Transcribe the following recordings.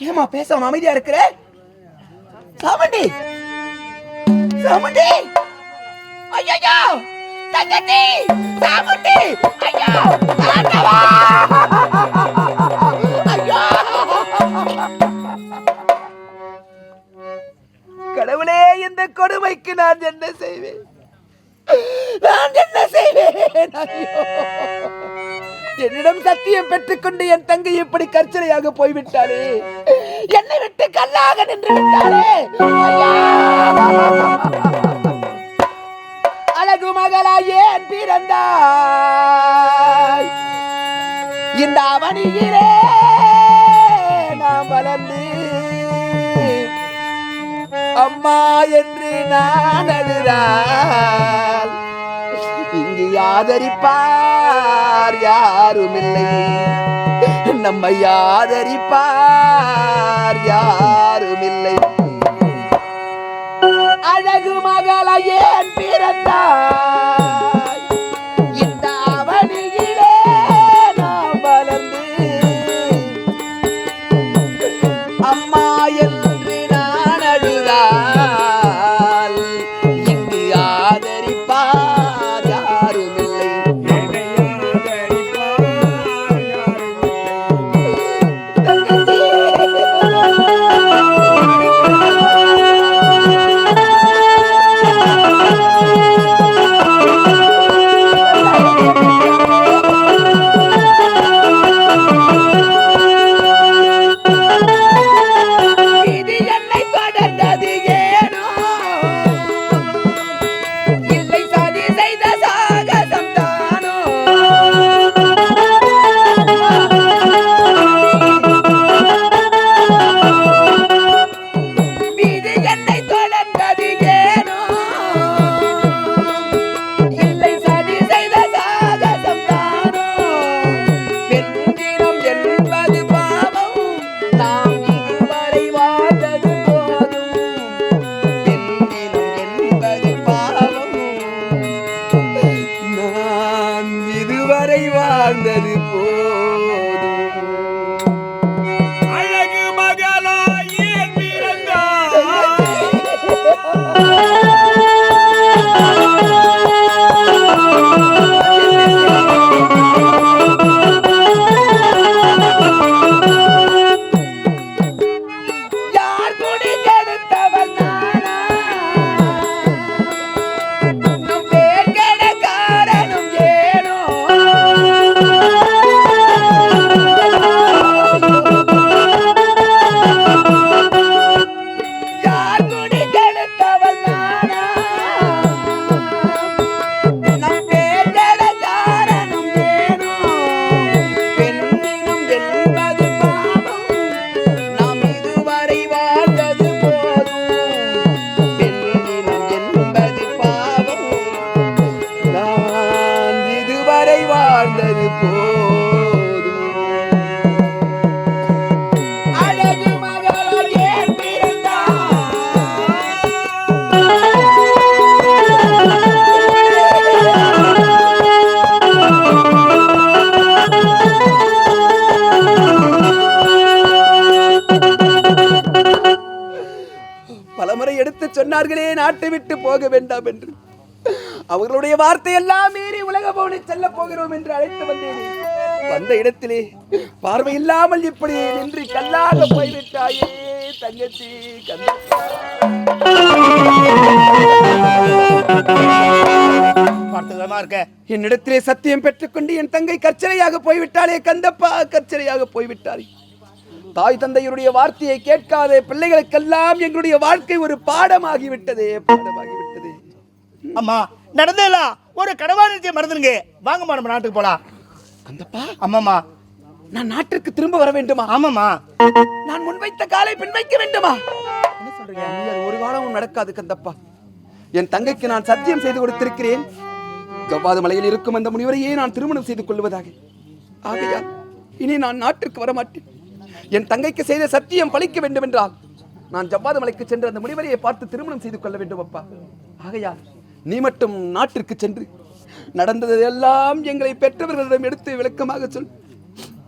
ஏமா பேசாம அமைதியா இருக்கிற? சாமண்டி! சாமண்டி! ஐயோ தங்கச்சி! சாமண்டி! ஐயோ! ஆண்டவா! ஐயோ! கடவுளே இந்த கொடுமைக்கு நான் என்ன செய்வேன்? நான் என்ன செய்வேன்? ஐயோ! என்னிடம் சத்தியம் பெற்றுக்கொண்டு என் தங்கை இப்படி கர்ச்சனையாக போய்விட்டாளே? என்னை விட்டு கல்லாக நின்று விட்டாளே? அழகு மகளா ஏன் பிறந்தாய் இந்த அவனியிலே நாம் வளர்ந்து அம்மா என்று நான் அழுதால் இங்கு ஆதரிப்பார் யாருமில்லை. நம்மை ஆதரிப்பார் யாருமில்லை. அழகு மகளையே பிறந்தார். எடுத்து சொன்னார்களே நாட்டை விட்டு போக வேண்டாம் என்று. அவர்களுடைய வார்த்தை எல்லாம் மீறி உலக பவனை செல்ல போகிறோம் என்று அழைத்து வந்தேன். வந்த இடத்திலே பார்வை இல்லாமல் இப்படி நின்று கல்லாக போய்விட்டாயே தங்கச்சி இருக்க? என்னிடத்திலே சத்தியம் பெற்றுக்கொண்டு என் தங்கை கர்ச்சனையாக போய்விட்டாளே கந்தப்பா கர்ச்சனையாக போய்விட்டாரே தாய் தந்தையருடைய வார்த்தையை கேட்காத பிள்ளைகளுக்கெல்லாம் எங்களுடைய வாழ்க்கை ஒரு பாடமாகி விட்டதே பாடமாகி விட்டதே அம்மா நடந்தேல ஒரு கடவாரத்தை மறந்துருங்க. வாங்கம்மா நம்ம நாட்டுக்கு போலாம். கந்தப்பா ஆமாம்மா நான் நாட்டிற்கு திரும்ப வர வேண்டுமா? ஆமாம்மா. நான் முன்வைத்த காலை பின் வைக்க வேண்டுமா? என்ன சொல்றீங்க? நீ அது ஒரு காலமும் நடக்காது கந்தப்பா. என் தங்கைக்கு நான் சத்தியம் செய்து கொடுத்திருக்கிறேன். ஜவ்வாது மலையில் இருக்கும் அந்த முனிவரையே நான் திருமணம் செய்து கொள்வதாக. ஆகையால் இனி நான் நாட்டிற்கு வர மாட்டேன் என் தங்கைக்கு செய்த சத்தியம் பழிக்க வேண்டும் என்றால் நான் ஜவ்வாத மலைக்கு சென்று அந்த முனிவரையை பார்த்து திருமணம் செய்து கொள்ள வேண்டும் அப்பா. ஆகையா நீ மட்டும் நாட்டிற்கு சென்று நடந்ததெல்லாம் எங்களை பெற்றவர்களிடம் எடுத்து விளக்கமாக சொல்.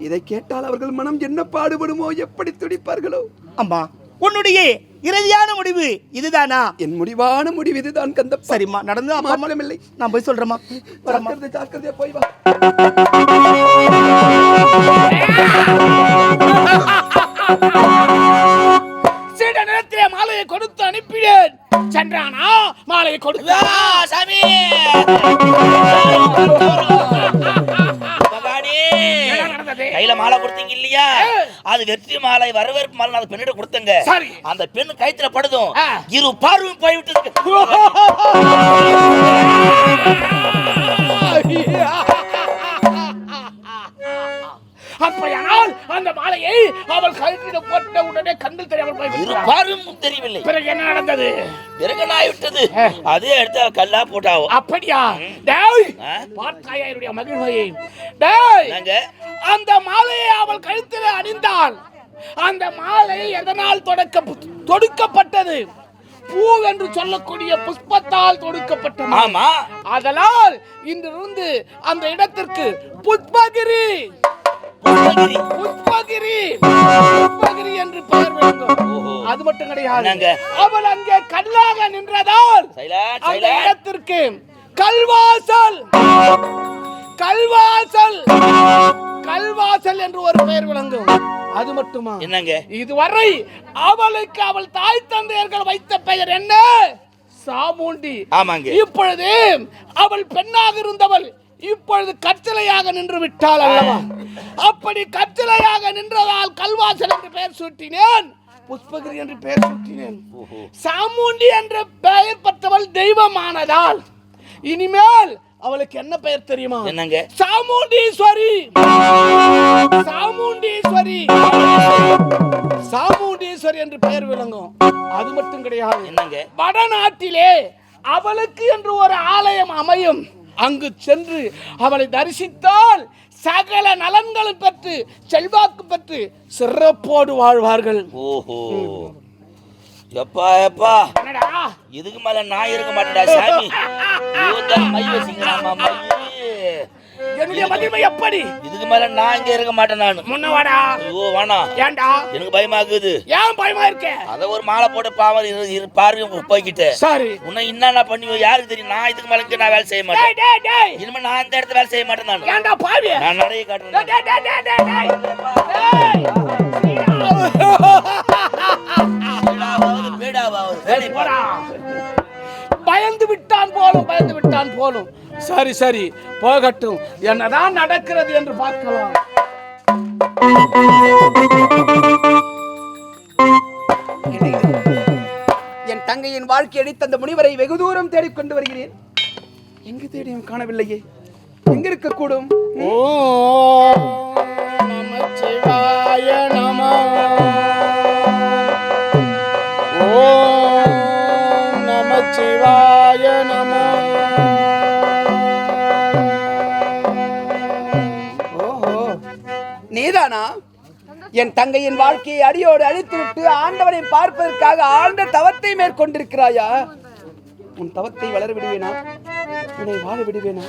இதை கேட்டால் அவர்கள் மனம் என்ன பாடுபடுமோ எப்படி துடிப்பார்களோ? அம்மா உன்னுடைய இறுதியான முடிவு இதுதானா? என் முடிவான முடிவு இதுதான் கந்தப்பா. சரிம்மா நடந்து அம்மா- மாற்றமில்லை நான் போய் சொல்றேம்மா. ஜாக்கிரதை ஜாக்கிரதையா போய் வா. நேரத்திலே மாலையை கொடுத்து அனுப்பினேன். சென்றானா மாலையை கொடுத்தா? சாமி? கையில மாலை கொடுத்தீங்க இல்லையா? அது வெற்றி மாலை வரவேற்பு மாலை அந்த பெண்ணிட்ட கொடுத்தங்க. அந்த பெண் கைத்துல படுதும். இரு பார்வையும் போய்விட்டது அப்படியானால் அந்த மாலையை அவள் கழுத்தில் போட்ட உடனே கண்ணில் தெரியாமல் பார்வையும் தெரியவில்லை. பிறகு என்ன நடந்தது? பிறகு நாய்விட்டது அதே எடுத்து கல்லா போட்டாவோ? அப்படியா? டேய்? பார்த்தாயா என்னுடைய மகிழ்வையை. டேய் அந்த மாலையை அவள் கழுத்தில் அணிந்தாள். அந்த மாலை எதனால் தொடக்க தொடுக்கப்பட்டது? பூ என்று சொல்லக்கூடிய புஷ்பத்தால் தொடுக்கப்பட்டது. ஆமா. அதனால் இன்றிருந்து அந்த இடத்திற்கு புஷ்பகிரி. புஷ்பகிரி. புஷ்பகிரி புஷ்பகிரி என்று பெயர் வேண்டும். அது மட்டும் கிடையாது? அவள் அங்கே கல்லாக நின்றதால் அந்த இடத்திற்கு கல்வாசல். கல்வாசல். கல்வாசல் என்று ஒரு பெயர் விளங்கும். அது மட்டுமா? என்னங்க? இதுவரை அவளுக்கு அவள் தாய் தந்தையர்கள் வைத்த பெயர் என்ன? சாமுண்டி. ஆமாங்க. இப்பொழுது அவள் பெண்ணாக இருந்தவள் இப்பொழுது கற்சிலையாக நின்று விட்டாள் அல்லவா? அப்படி கற்சிலையாக நின்றதால் கல்வாசல் என்று பெயர் சூட்டினேன். புஷ்பகிரி என்று பெயர் சூட்டினேன். சாமுண்டி என்ற பெயர் பெற்றவள் தெய்வமானதால் இனிமேல் அவளுக்கு என்ன பெயர் தெரியுமா? என்னங்க? சாமுண்டீஸ்வரி. சாமுண்டீஸ்வரி. சாமுண்டீஸ்வரி என்று பெயர் விளங்கும். அது மட்டும் கிடையாது. என்னங்க? வடநாட்டிலே அவளுக்கு என்று ஒரு ஆலயம் அமையும். அங்கு சென்று அவளை தரிசித்தால் சகல நலன்களும் பெற்று செல்வாக்கு பெற்று சிறப்போடு வாழ்வார்கள். ஓஹோ. எப்பா எப்பா? இதுக்கு மேல நான் இருக்க மாட்டேன்டா சாமி. மை வச்சுக்கிறாமா மை என்னுடைய மகிமை எப்படி? இதுக்கு மேல நான் இங்க இருக்க மாட்டேன் நானு. முன்னவாடா ஐயோ வேணாம் ஏன்டா? எனக்கு பயமாக்குது ஏன் பயமா இருக்க அத ஒரு மாலை போட்டு பாவம் பார்வையும் போய்கிட்டு சரி. உன்னை என்னென்ன பண்ணுவோ யாருக்கு தெரியும்? நான் இதுக்கு மேல நான் வேலை செய்ய மாட்டேன். டேய் டேய் டேய். இனிமே நான் இந்த இடத்துல வேலை செய்ய மாட்டேன் நான். ஏன்டா பாவி நான் நிறைய காட்டுறேன் டேய் டேய் டேய் டேய் டேய் வீடாவாவது, வீடாவாவது, வேலை போடா. பயந்து விட்டான் போலும் பயந்து விட்டான் போலும். சரி சரி போகட்டும். என்னதான் நடக்கிறது என்று பார்க்கலாம். என் தங்கையின் வாழ்க்கை அடித்த அந்த முனிவரை வெகு தூரம் தேடிக்கொண்டு வருகிறேன். எங்கு தேடியும் காணவில்லையே. எங்க இருக்கக்கூடும் ஓ நமச்சிவாய நீதானா? என் தங்கையின் வாழ்க்கையை அடியோடு அழித்துவிட்டு ஆண்டவனை பார்ப்பதற்காக ஆழ்ந்த தவத்தை மேற்கொண்டிருக்கிறாயா? உன் தவத்தை வளர விடுவேனா? உன்னை வாழ விடுவேனா?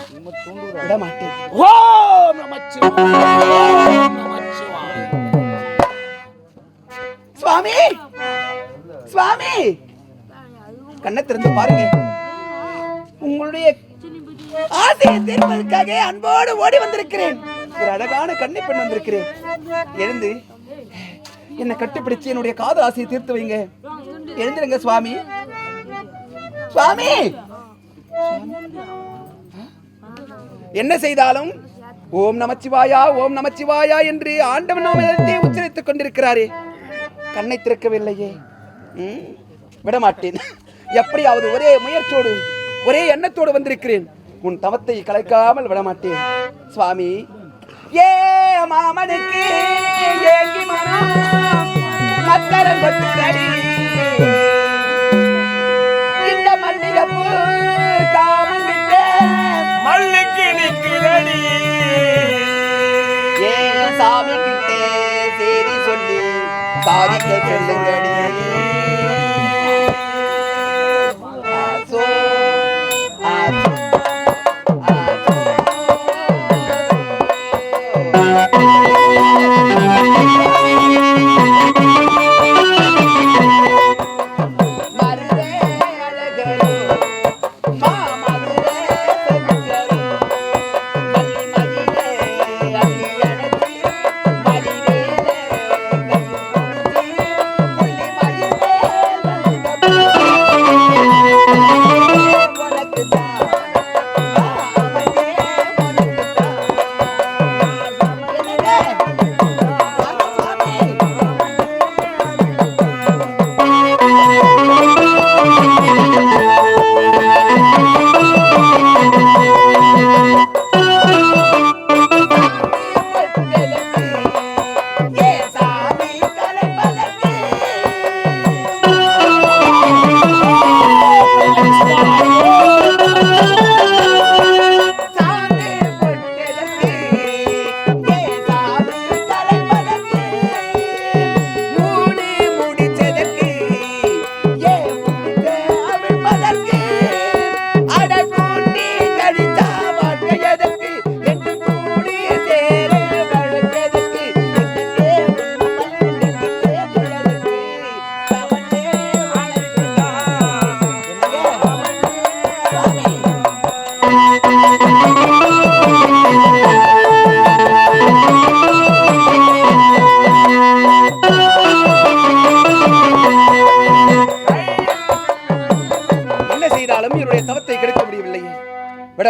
விட மாட்டேன் ஓம் சுவாமி! சுவாமி! கண்ணை திறந்து பாருங்க. உங்களுடைய ஆசையை தீர்ப்பதற்காக அன்போடு ஓடி வந்திருக்கிறேன். ஒரு அழகான கண்ணை பெண் வந்திருக்கிறேன். எழுந்து. என்னை கட்டுப்பிடிச்சு என்னுடைய காதல் ஆசையை தீர்த்து வைங்க. எழுந்துருங்க சுவாமி. சுவாமி! என்ன செய்தாலும் ஓம் நமச்சிவாயா ஓம் நமச்சிவாயா என்று ஆண்டவன் நாமத்தை உச்சரித்துக் கொண்டிருக்கிறாரே. கண்ணை திறக்கவில்லையே. விடமாட்டேன். எப்படியாவது ஒரே முயற்சியோடு ஒரே எண்ணத்தோடு வந்திருக்கிறேன். உன் தவத்தை கலைக்காமல் விடமாட்டேன். சுவாமி ஏ மாமனுக்கு ஏங்கி மனம். மத்தரம் கொட்டுதடி. இந்த மல்லிகைப்பூ காமம் விட்ட மல்லுக்கு நிற்கிறடி ஏ சாமி கிட்டே சேரி சொல்லி சாதிக்க சொல்லுங்கடி.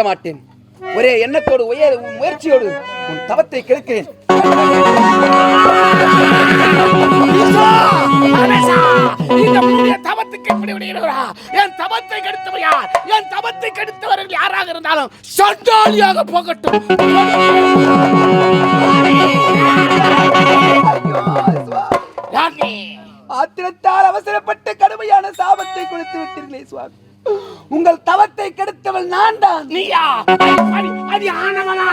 விட மாட்டேன். ஒரே எண்ணத்தோடு உயர் முயற்சியோடு உன் தவத்தை கெடுக்கிறேன் தவத்துக்கு இப்படி விடுகிறவரா? என் தவத்தை கெடுத்தவர் யார்? என் தவத்தை கெடுத்தவர்கள் யாராக இருந்தாலும் சண்டாளியாக போகட்டும். ஆத்திரத்தால் அவசரப்பட்டு கடுமையான சாபத்தை கொடுத்து விட்டீர்களே சுவாமி. உங்கள் தவத்தை கெடுத்தவள் நான் தான். நீயா? அது ஆனவனா?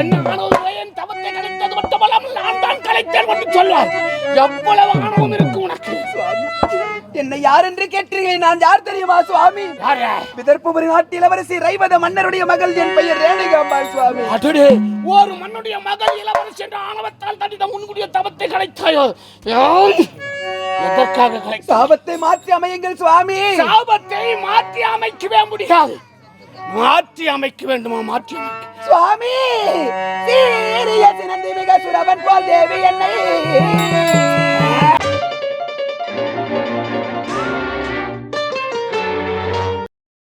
என்ன தவத்தை கலைத்தது மட்டுமல்லாமல் நான் தான் கலைத்தேன் என்று சொல்வார் எவ்வளவு ஆணவம் இருக்கு உனக்கு? என்னை யார் என்று கேட்டீர்கள்? நான் யார் தெரியுமா சுவாமி? விதர்ப்புபுரி நாட்டு இளவரசி ரைவத மன்னருடைய மகள் என் பெயர் சுவாமி. அடடே ஒரு மண்ணுடைய மகள் இளவரசி என்ற ஆணவத்தால் தண்டித உன்னுடைய தவத்தை கலைத்தாயோ? எதற்காக கலைத்தாய்? சாபத்தை மாற்றி அமையுங்கள் சுவாமி. சாபத்தை மாற்றி அமைக்கவே முடியாது. மாற்றி அமைக்க வேண்டுமா? மாற்றி அமைக்க. சுவாமி சீரிய சினந்தி மிக சுரவன் போல் தேவி என்னை.